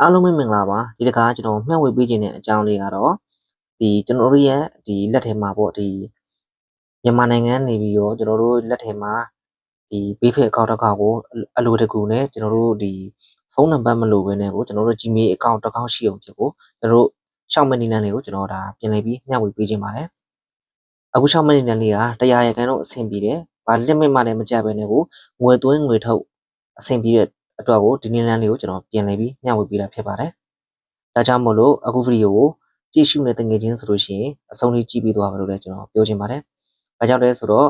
အားလုံးပဲမင်္ဂလာပါဒီတခါကျွန်တော်မျှဝေပေးခြင်းတဲ့အကြောင်းလေးကတော့ဒီကျွန်တော်တို့ရဲ့ဒီလက်ထဲမှာပေါ့ဒီမြန်မာနိုင်ငံနေပြီးတော့ကျွန်တော်တို့လက်ထဲမှာဒီဘေးဖက်အကောင့်တစ်ခေါက်ကိုအလိုတကူနဲ့ကျွန်တော်တို့ဒီဖုန်းနံပါတ်မလိုဘဲနဲ့ကိုကျွန်တော်တို့ Gmail အကောင့်တစ်ခေါက်ရှိအောင်ဖြစ်ကိုကျွန်တော်တို့ရှောက်မနေနန်းလေးကိုကျွန်တော်ဒါပြင်လည်ပြီးမျှဝေပေးခြင်းပါတယ်အခုရှောက်မနေနန်းလေးကတရားရကန်တော့အဆင်ပြေတယ်ဘာလက်မမှလည်းမကြပဲနဲ့ကိုငွေသွင်းငွေထုတ်အဆင်ပြေတဲ့ အတွက်ကိုဒီနည်းလမ်းလေးကိုကျွန်တော်ပြင်လည်ပြီးမျှဝေပေးတာဖြစ်ပါတယ်။ဒါကြောင့်မို့လို့အခုဗီဒီယိုကိုကြည့်ရှုနေတဲ့ငွေချင်းဆိုလို့ရှိရင်အဆုံးထိကြည့်ပြီးသွားပါလို့လည်းကျွန်တော်ပြောချင်ပါတယ်။ဒါကြောင့်လဲဆိုတော့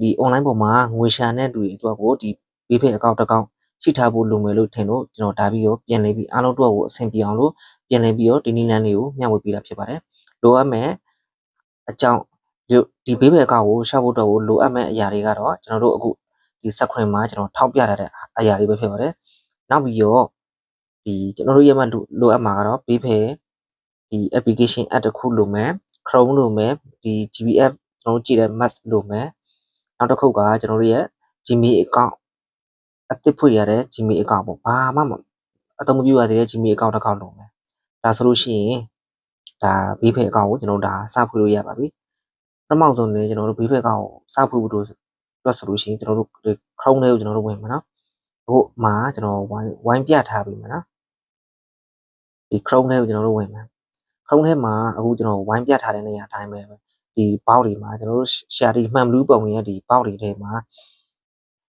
ဒီ online ပေါ်မှာငွေရှာတဲ့လူတွေအတွက်ကိုဒီဘေးဖက်အကောင့်တစ်ကောင့်ရှိထားဖို့လိုမယ်လို့ထင်လို့ကျွန်တော်ဒါပြီးတော့ပြင်လည်ပြီးအားလုံးတို့ကိုအဆင်ပြေအောင်လို့ပြင်လည်ပြီးတော့ဒီနည်းလမ်းလေးကိုမျှဝေပေးတာဖြစ်ပါတယ်။လိုအပ်မယ်အကြောင်းဒီဘေးဖက်အကောင့်ကိုရှာဖို့တော့ကိုလိုအပ်မဲ့အရာတွေကတော့ကျွန်တော်တို့အခု ဒီစက်ခွင်မှာကျွန်တော်ထောက်ပြထားတဲ့အရာလေးပဲဖြစ်ပါတယ်။နောက်ပြီးတော့ဒီကျွန်တော်တို့ရဲ့မှလိုအပ်မှာကတော့ဘေးဖယ်ဒီ application app တစ်ခုလိုမယ် Chrome လိုမယ်ဒီ GBF ကျွန်တော်တို့ကြည့်တဲ့ Max လိုမယ်နောက်တစ်ခုကကျွန်တော်တို့ရဲ့ Gmail account အသစ်ဖွင့်ရတဲ့ Gmail account ပေါ့ဘာမှမအသုံးမပြုရသေးတဲ့ Gmail account တစ်ခေါက်လိုမယ်ဒါဆိုလို့ရှိရင်ဒါဘေးဖယ် account ကိုကျွန်တော်တို့ဒါစဖွင့်လို့ရပါပြီပထမဆုံးနေကျွန်တော်တို့ဘေးဖက် account ကိုစဖွင့်ဖို့ တို့တွက်ဆိုလို့ရှိရင်ကျွန်တော်တို့ Chrome ထဲကိုကျွန်တော်တို့ဝင်မှာနော်အခုမှာကျွန်တော်ဝိုင်းဝိုင်းပြထားပြီမှာနော်ဒီ Chrome ထဲကိုကျွန်တော်တို့ဝင်မှာ Chrome ထဲမှာအခုကျွန်တော်ဝိုင်းပြထားတဲ့နေရာအတိုင်းပဲဒီပေါက်တွေမှာကျွန်တော်တို့ share ဒီမှန်ဘလူးပုံရဲ့ဒီပေါက်တွေထဲမှာ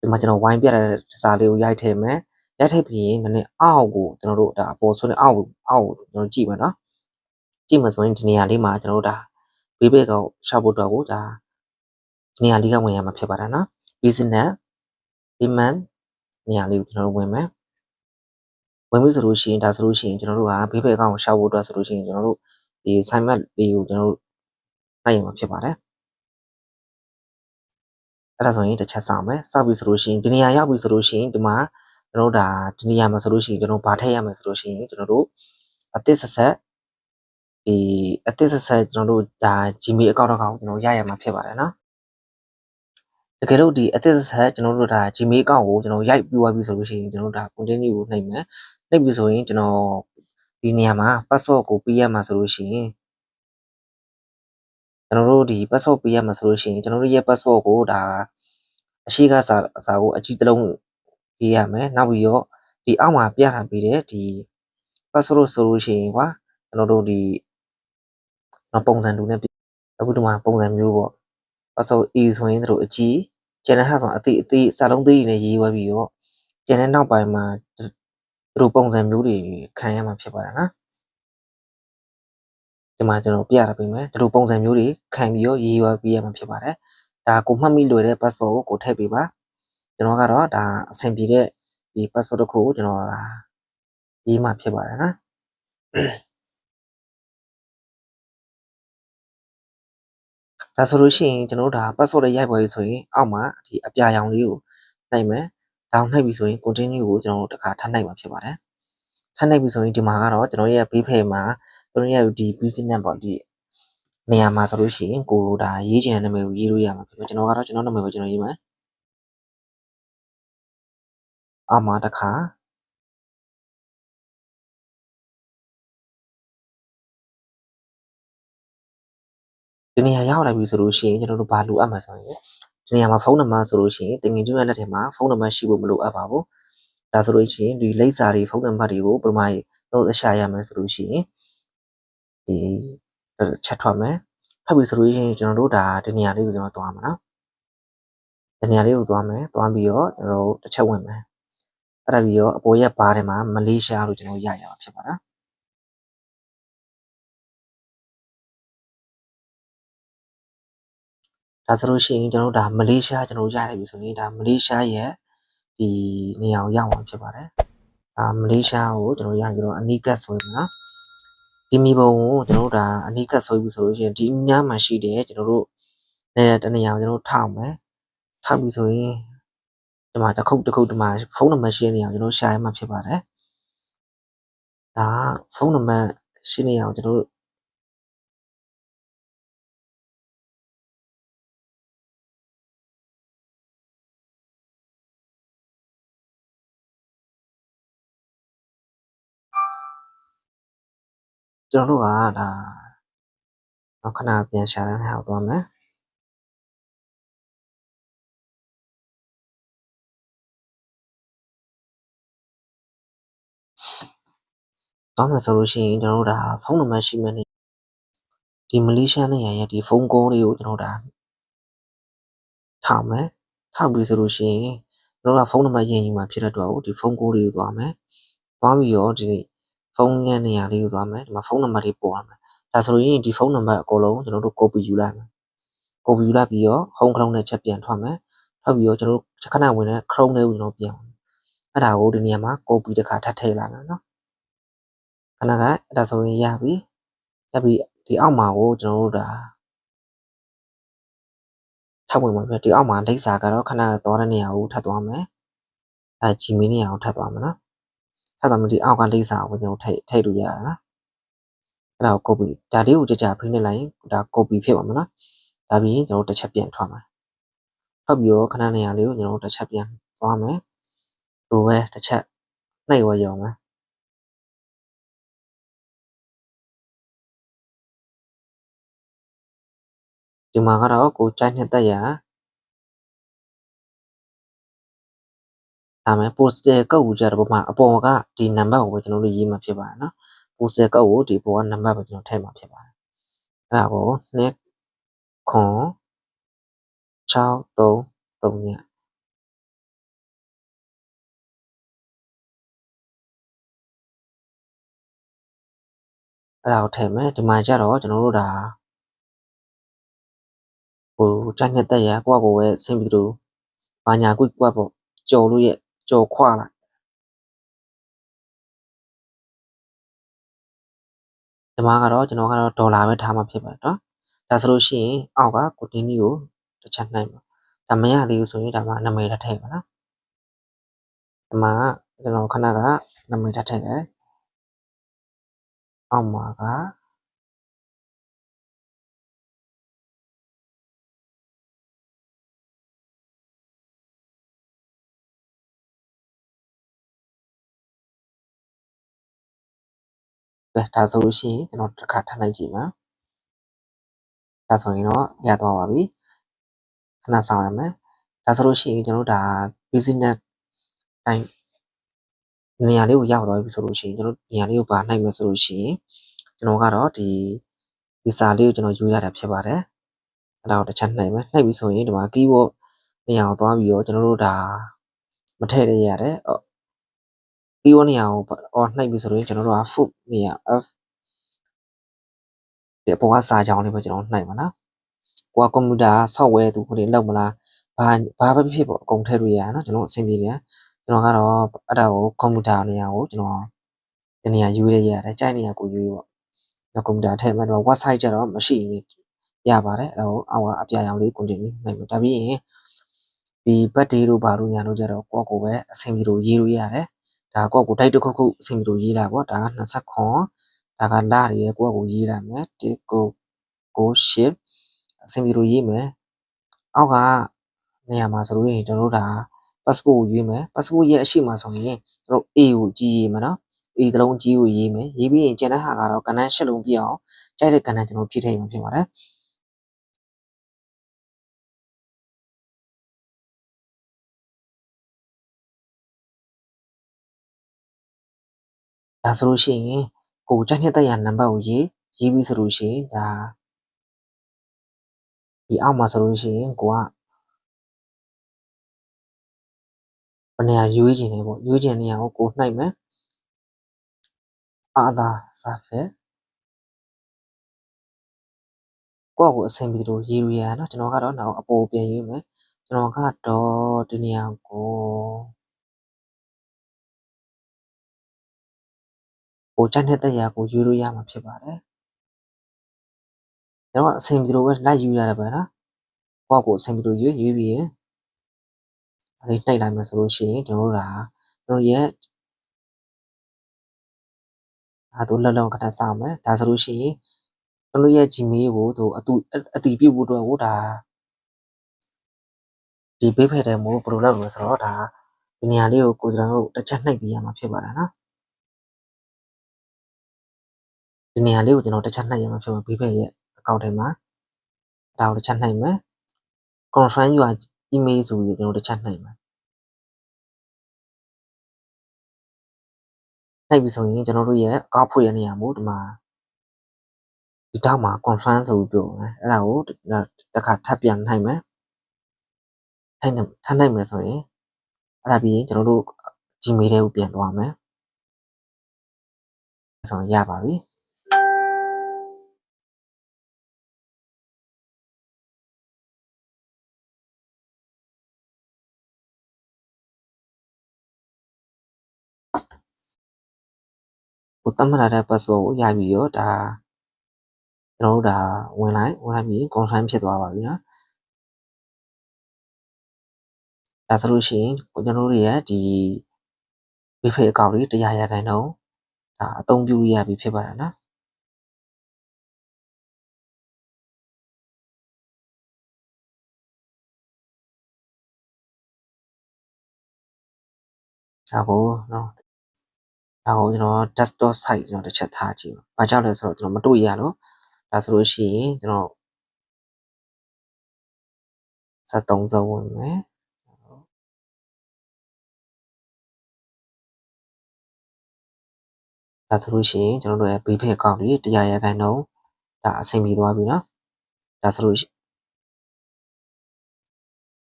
ဒီမှာကျွန်တော်ဝိုင်းပြထားတဲ့စာလေးကိုရိုက်ထည့်မယ်ရိုက်ထည့်ပြီးရင်နည်းနည်းအောက်ကိုကျွန်တော်တို့ဒါအပေါ်ဆွဲအောက်အောက်ကိုကျွန်တော်ကြည့်မယ်နော်ကြည့်မှဆိုရင်ဒီနေရာလေးမှာကျွန်တော်တို့ဒါဘေးဘက်ကောရှာဖို့တော့ကိုဒါ ဒီနေရာလေးကဝင်ရမှာဖြစ်ပါတယ်နော် business payment နေရာလေးကိုကျွန်တော်တို့ဝင်မယ်ဝင်ပြီဆိုလို့ရှိရင်ဒါဆိုလို့ရှိရင်ကျွန်တော်တို့ကဘေးဘက်အကောင့်ကိုရှောက်ဖို့အတွက်ဆိုလို့ရှိရင်ကျွန်တော်တို့ဒီ assignment လေးကိုကျွန်တော်တို့နိုင်ရမှာဖြစ်ပါတယ်အဲ့ဒါဆိုရင်တစ်ချက်စောင့်မယ်စောင့်ပြီဆိုလို့ရှိရင်ဒီနေရာရောက်ပြီဆိုလို့ရှိရင်ဒီမှာကျွန်တော်တို့ဒါဒီနေရာမှာဆိုလို့ရှိရင်ကျွန်တော်ဘာထည့်ရမယ်ဆိုလို့ရှိရင်ကျွန်တော်တို့အသစ်ဆက်ဆက်ဒီအသစ်ဆက်ဆက်ကျွန်တော်တို့ဒါ Gmail account တစ်ခေါက်ကျွန်တော်ရရမှာဖြစ်ပါတယ်နော် တကယ်လို့ဒီအသစ်ဆက်ကျွန်တော်တို့ဒါ Gmail account ကိုကျွန်တော်ရိုက်ပြီးသွားပြီဆိုလို့ရှိရင်ကျွန်တော်တို့ဒါ continue ကိုနှိပ်မယ်နှိပ်ပြီဆိုရင်ကျွန်တော်ဒီနေရာမှာ password ကိုပေးရမှာဆိုလို့ရှိရင်ကျွန်တော်တို့ဒီ password ပေးရမှာဆိုလို့ရှိရင်ကျွန်တော်တို့ရဲ့ password ကိုဒါအရှိကစာစာကိုအကြည့်တစ်လုံးပေးရမယ်နောက်ပြီးတော့ဒီအောက်မှာပြထားပေးတဲ့ဒီ password ဆိုလို့ရှိရင်ကွာကျွန်တော်တို့ဒီပုံစံတူနဲ့အခုဒီမှာပုံစံမျိုးပေါ့ password A ဆိုရင်တို့အကြည့်ကျန်တဲ့ဟာဆိုအတိအသေးစာလုံးသေးတွေနဲ့ရေးဝဲပြီးတော့ကျန်တဲ့နောက်ပိုင်းမှာသူတို့ပုံစံမျိုးတွေခံရမှာဖြစ်ပါတယ်နော်ဒီမှာကျွန်တော်ပြရပေးမယ်ဒီလိုပုံစံမျိုးတွေခံပြီးတော့ရေးရွာပေးရမှာဖြစ်ပါတယ်ဒါကိုမှတ်မိလွယ်တဲ့ passport ကိုကိုထည့်ပေးပါကျွန်တော်ကတော့ဒါအဆင်ပြေတဲ့ဒီ passport တစ်ခုကိုကျွန်တော်ဒါရေးမှဖြစ်ပါတယ်နော် ဒါဆိုလို့ရှိရင်ကျွန်တော်တို့ဒါ password တွေရိုက်ပေါ်ရေးဆိုရင်အောက်မှာဒီအပြာရောင်လေးကိုနှိပ်မယ်။ဒါကိုနှိပ်ပြီဆိုရင် continue ကိုကျွန်တော်တို့တစ်ခါထပ်နှိပ်မှာဖြစ်ပါတယ်။ထပ်နှိပ်ပြီဆိုရင်ဒီမှာကတော့ကျွန်တော်ရဲ့ဘေးဖယ်မှာကျွန်တော်ရဲ့ဒီ business ပေါ့ဒီနေရာမှာဆိုလို့ရှိရင်ကိုဒါရေးချင်တဲ့နာမည်ကိုရေးလို့ရမှာဖြစ်တယ်။ကျွန်တော်ကတော့ကျွန်တော်နာမည်ကိုကျွန်တော်ရေးမယ်။အောက်မှာတစ်ခါ ဒီနေရာရောက်လာပြီဆိုလို့ရှိရင်ကျွန်တော်တို့ဘာလိုအပ်မှာဆိုရင်ဒီနေရာမှာဖုန်းနံပါတ်ဆိုလို့ရှိရင်တင်ငင်ကျွန်းရဲ့လက်ထဲမှာဖုန်းနံပါတ်ရှိဖို့မလိုအပ်ပါဘူးဒါဆိုလို့ရှိရင်ဒီလိပ်စာတွေဖုန်းနံပါတ်တွေကိုပထမတော့အရှာရမယ်ဆိုလို့ရှိရင်ဒီချက်ထွက်မယ်ဖတ်ပြီဆိုလို့ရှိရင်ကျွန်တော်တို့ဒါဒီနေရာလေးကိုကျွန်တော်သွားမှာနော်ဒီနေရာလေးကိုသွားမယ်သွားပြီးတော့ကျွန်တော်တို့တစ်ချက်ဝင်မယ်အဲ့ဒါပြီးတော့အပေါ်ရက်ဘားထဲမှာမလေးရှားလို့ကျွန်တော်ရရမှာဖြစ်ပါလား ဒါဆိုလို့ရှိရင်ကျွန်တော်တို့ဒါမလေးရှားကျွန်တော်ရရပြီဆိုရင်ဒါမလေးရှားရဲ့ဒီနေရာကိုရောက်မှာဖြစ်ပါတယ်။ဒါမလေးရှားကိုကျွန်တော်ရပြီးတော့အနီးကပ်ဆွဲမယ်နော်။ဒီမီပုံကိုကျွန်တော်တို့ဒါအနီးကပ်ဆွဲပြီဆိုလို့ရှိရင်ဒီညမှာရှိတယ်ကျွန်တော်တို့နဲ့တနေရာကိုကျွန်တော်ထောက်မယ်။ထောက်ပြီဆိုရင်ဒီမှာတစ်ခုတစ်ခုဒီမှာဖုန်းနံပါတ်ရှင်းနေအောင်ကျွန်တော်ရှာရမှာဖြစ်ပါတယ်။ဒါဖုန်းနံပါတ်ရှင်းနေအောင်ကျွန်တော်တို့ ကျွန်တော်တို့ကဒါနောက်ခဏပြန်ရှာတဲ့ဟာကိုသွားမယ်သွားမယ်ဆိုလို့ရှိရင်ကျွန်တော်တို့ဒါဖုန်းနံပါတ်ရှိမယ်နေဒီမလေးရှားနိုင်ငံရဲ့ဒီဖုန်းကောလေးကိုကျွန်တော်ဒါထောက်မယ်ထောက်ပြီးဆိုလို့ရှိရင်ကျွန်တော်ကဖုန်းနံပါတ်ရင်းကြီးမှာဖြစ်တဲ့အတွက်ဒီဖုန်းကိုလေးကိုသွားမယ်သွားပြီးတော့ဒီ ဖုန်းရဲ့နေရာလေးကိုသွားမယ်ဒီမှာဖုန်းနံပါတ်လေးပေါ်ရမယ်ဒါဆိုရင်ဒီဖုန်းနံပါတ်အကုန်လုံးကျွန်တော်တို့ copy ယူလိုက်မယ် copy ယူလိုက်ပြီးတော့ home chrome နဲ့ချက်ပြန်ထွက်မယ်ထွက်ပြီးတော့ကျွန်တော်တို့ခဏဝင်တဲ့ chrome လေးကိုကျွန်တော်ပြန်အောင်အဲ့ဒါကိုဒီနေရာမှာ copy တစ်ခါထပ်ထည့်လိုက်မယ်နော်ခဏကအဲ့ဒါဆိုရင်ရပြီရပြီဒီအောက်မှာကိုကျွန်တော်တို့ဒါထပ်ဝင်မှာပြဒီအောက်မှာလိပ်စာကတော့ခဏသွားတဲ့နေရာကိုထပ်သွားမယ်အဲ Gmail နေရာကိုထပ်သွားမယ်နော် ထပ်သွားမယ်ဒီအောက်ကလိပ်စာကိုကျွန်တော်ထည့်ထည့်လို့ရတာနော်အဲ့ဒါကို copy ဒါလေးကိုကြကြဖိနေလိုက်ရင်ဒါ copy ဖြစ်ပါမယ်နော်ဒါပြီးရင်ကျွန်တော်တစ်ချက်ပြန်ထွက်မယ်ထွက်ပြီးတော့ခဏနေရာလေးကိုကျွန်တော်တစ်ချက်ပြန်သွားမယ်လိုပဲတစ်ချက်နှိပ်ဝရောမယ်ဒီမှာကတော့ကိုကြိုက်နှစ်သက်ရ ဒါမဲ့ poster ကောက်ဝကြတဲ့ပုံမှာအပေါ်ကဒီနံပါတ်ကိုပဲကျွန်တော်တို့ရေးမှာဖြစ်ပါတယ်နော် poster ကောက်ကိုဒီပေါ်ကနံပါတ်ပဲကျွန်တော်ထည့်မှာဖြစ်ပါတယ်အဲ့ဒါကို2ခွန်6 3 3ညအဲ့ဒါကိုထည့်မယ်ဒီမှာကျတော့ကျွန်တော်တို့ဒါဟိုကြိုက်နှစ်သက်ရကိုယ့်ကိုပဲဆင်းပြီးတော့ဘာညာကွကွပေါ့ကြော်လို့ရ ကြော်ခွာလိုက်ဒီမှာကတော့ကျွန်တော်ကတော့ဒေါ်လာပဲထားမှာဖြစ်ပါတယ်နော်ဒါဆိုလို့ရှိရင်အောက်က continue ကိုတစ်ချက်နှိုက်ပါဒါမရသေးဘူးဆိုရင်ဒါမှနာမည်တစ်ထည့်ပါနော်ဒီမှာကျွန်တော်ခဏကနာမည်တစ်ထည့်တယ်အောက်မှာက ကဲဒါဆိုလို့ရှိရင်ကျွန်တော်တစ်ခါထပ်လိုက်ကြည့်ပါဒါဆိုရင်တော့ရသွားပါပြီခဏဆောင်ရမယ်ဒါဆိုလို့ရှိရင်ကျွန်တော်ဒါ business တိုင်းနေရာလေးကိုရောက်သွားပြီဆိုလို့ရှိရင်ကျွန်တော်နေရာလေးကိုပါနိုင်မယ်ဆိုလို့ရှိရင်ကျွန်တော်ကတော့ဒီဒီစာလေးကိုကျွန်တော်ယူရတာဖြစ်ပါတယ်အဲ့ဒါကိုတစ်ချက်နှိပ်မယ်နှိပ်ပြီဆိုရင်ဒီမှာ keyboard နေရာကိုသွားပြီးတော့ကျွန်တော်တို့ဒါမထည့်ရရတ ယ် keyboard နေရာကိုအော်နှိပ်ပြီဆိုရင်ကျွန်တော်တို့က foot နေရာ F ဒီအပေါ်ကစာကြောင်းလေးပဲကျွန်တော်နှိုက်ပါနော်ကိုကကွန်ပျူတာ software သူကိုလောက်မလားဘာဘာပဲဖြစ်ပေါ့အကုန်ထည့်လို့ရနော်ကျွန်တော်အဆင်ပြေတယ်ကျွန်တော်ကတော့အဲ့ဒါကိုကွန်ပျူတာနေရာကိုကျွန်တော်ဒီနေရာယူရရတယ်ကြိုက်နေရာကိုယူရပေါ့ကွန်ပျူတာထည့်မှတော့ website ကျတော့မရှိနေရပါတယ်အဲ့ဒါကိုအောက်ကအပြာရောင်လေး continue နိုင်မှာဒါပြီးရင်ဒီ birthday တို့ဘာလို့ညာလို့ကြတော့ကိုယ့်ကိုပဲအဆင်ပြေလို့ရေးလို့ရတယ် ဒါကိုယ့်ကိုတိုက်တစ်ခုခုအဆင်ပြေလို့ရေးလာပေါ့ဒါက20ခွန်ဒါကလာရယ်ကိုယ့်ကိုရေးလာမယ်1ကိုကို8အဆင်ပြေလို့ရေးမယ်အောက်ကနေရာမှာဆိုလို့ရင်ကျွန်တော်တို့ဒါ passport ကိုရွေးမယ် passport ရဲ့အရှိမဆိုရင်ကျွန်တော် A ကိုကြည့်ရေးမယ်နော် A တလုံးကြီးကိုရေးမယ်ရေးပြီးရင်ကျန်တဲ့ဟာကတော့ကဏ္ဍရှစ်လုံးပြည့်အောင်ကြိုက်တဲ့ကဏ္ဍကျွန်တော်ဖြည့်ထည့်မှာဖြစ်ပါတယ် ဒါဆိုလို့ရှိရင်ကိုကြိုက်တဲ့တက်ရနံပါတ်ကိုရေးရေးပြီးဆိုလို့ရှိရင်ဒါဒီအောက်မှာဆိုလို့ရှိရင်ကိုကဘယ်နေရာရွေးချင်လဲပေါ့ရွေးချင်နေရာကိုကိုနှိုက်မယ်အာသာစာဖက်ကိုယ့်ကိုအဆင်ပြေလို့ရေးရရနော်ကျွန်တော်ကတော့နောက်အပေါ်ပြန်ရွေးမယ်ကျွန်တော်ကတော့ဒီနေရာကို ကိုကြိုက်တဲ့တက်ရကိုရွေးလို့ရမှာဖြစ်ပါတယ်ကျွန်တော်အဆင်ပြေလို့ပဲလိုက်ယူရတယ်ပဲနော်ကိုယ့်ကိုအဆင်ပြေလို့ရွေးရွေးပြီးရင်အဲ့ဒီနှိုက်လိုက်မယ်ဆိုလို့ရှိရင်ကျွန်တော်တို့ကကျွန်တော်ရဲ့အဲတို့လက်လုံးခဏစောင့်မယ်ဒါဆိုလို့ရှိရင်ကျွန်တော်ရဲ့ Gmail ကိုသူအတူအတီးပြုတ်ဖို့အတွက်ဟိုဒါဒီဘေးဖက်တဲ့မို့ဘယ်လိုလုပ်လဲဆိုတော့ဒါဒီနေရာလေးကိုကိုကျွန်တော်တို့တစ်ချက်နှိပ်ပေးရမှာဖြစ်ပါတယ်နော် ဒီနေရာလေးကိုကျွန်တော်တစ်ချက်နှိုက်ရမှာဖြစ်မှာဘေးဘက်ရဲ့အကောင့်ထဲမှာဒါကိုတစ်ချက်နှိုက်မယ် confirm your email ဆိုပြီးကျွန်တော်တစ်ချက်နှိုက်မယ်နှိုက်ပြီဆိုရင်ကျွန်တော်တို့ရဲ့အကောင့်ဖွင့်ရနေရမို့ဒီမှာဒီတောက်မှာ confirm ဆိုပြီးပြောမယ်အဲ့ဒါကိုတစ်ခါထပ်ပြန်နှိုက်မယ်နှိုက်နေထပ်နှိုက်မယ်ဆိုရင်အဲ့ဒါပြီးရင်ကျွန်တော်တို့ Gmail ထဲကိုပြန်သွားမယ်ဆိုရင်ရပါပြီ ကိုတတ်မှတ်ထားတဲ့ password ကိုရပြီရောဒါကျွန်တော်တို့ဒါဝင်လိုက်ဝင်လိုက်ပြီး confirm ဖြစ်သွားပါပြီနော်ဒါဆိုလို့ရှိရင်ကျွန်တော်တို့ရဲ့ဒီ wifi အကောင့်လေးတရားရခိုင်တော့ဒါအသုံးပြုရပြီဖြစ်ပါတယ်နော်ဒါကိုနော် ဒါကိုကျွန်တော် desktop site ကျွန်တော်တစ်ချက်ထားကြည့်ပါ။ဘာကြောင့်လဲဆိုတော့ကျွန်တော်မတွေ့ရလို့ဒါဆိုလို့ရှိရင်ကျွန်တော်73စုံဝင်မယ်။ဒါဆိုလို့ရှိရင်ကျွန်တော်တို့ရဲ့ BFA account ကြီးတရားရခိုင်တော့ဒါအဆင်ပြေသွားပြီနော်။ဒါဆိုလို့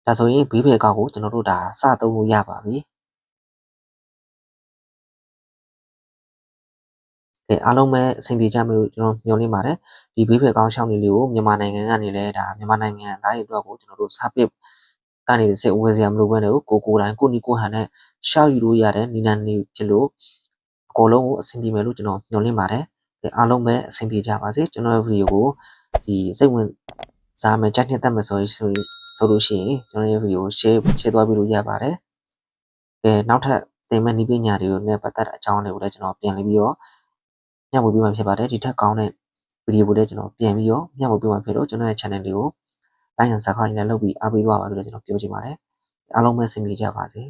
ဒါဆိုရင် BFA account ကိုကျွန်တော်တို့ဒါစသုံးလို့ရပါပြီ။ ကဲအားလုံးပဲအဆင်ပြေကြမယ်လို့ကျွန်တော်ညွှန်လင်းပါတယ်ဒီဘေးဖယ်ကောင်းရှောင်းလေးလေးကိုမြန်မာနိုင်ငံကနေလည်းဒါမြန်မာနိုင်ငံသားတွေအတွက်ကိုကျွန်တော်တို့စာပစ်ကနေစိတ်ဝင်စရာမလိုဘဲနဲ့ကိုကိုတိုင်းကိုနီကိုဟန်နဲ့ရှောက်ယူလို့ရတဲ့နီနန်နေဖြစ်လို့အကုန်လုံးကိုအဆင်ပြေမယ်လို့ကျွန်တော်ညွှန်လင်းပါတယ်ကဲအားလုံးပဲအဆင်ပြေကြပါစေကျွန်တော်ရဲ့ဗီဒီယိုကိုဒီစိတ်ဝင်စားမယ်ကြိုက်နှစ်သက်မယ်ဆိုရင်ဆိုဆိုလို့ရှိရင်ကျွန်တော်ရဲ့ဗီဒီယို share share သွားပြီးလို့ရပါတယ်ကဲနောက်ထပ်သင်မဲ့နည်းပညာတွေကိုနဲ့ပတ်သက်တဲ့အကြောင်းတွေကိုလည်းကျွန်တော်ပြန်လည်ပြီးတော့ မျှဝေပေးမှာဖြစ်ပါတယ်ဒီထက်ကောင်းတဲ့ဗီဒီယိုကိုလည်းကျွန်တော်ပြန်ပြီးတော့မျှဝေပေးမှာဖြစ်တော့ကျွန်တော်ရဲ့ channel လေးကို like and subscribe နဲ့လုပ်ပြီးအားပေးသွားပါလို့လည်းကျွန်တော်ပြောချင်ပါတယ်အားလုံးပဲဆင်ပြေကြပါစေ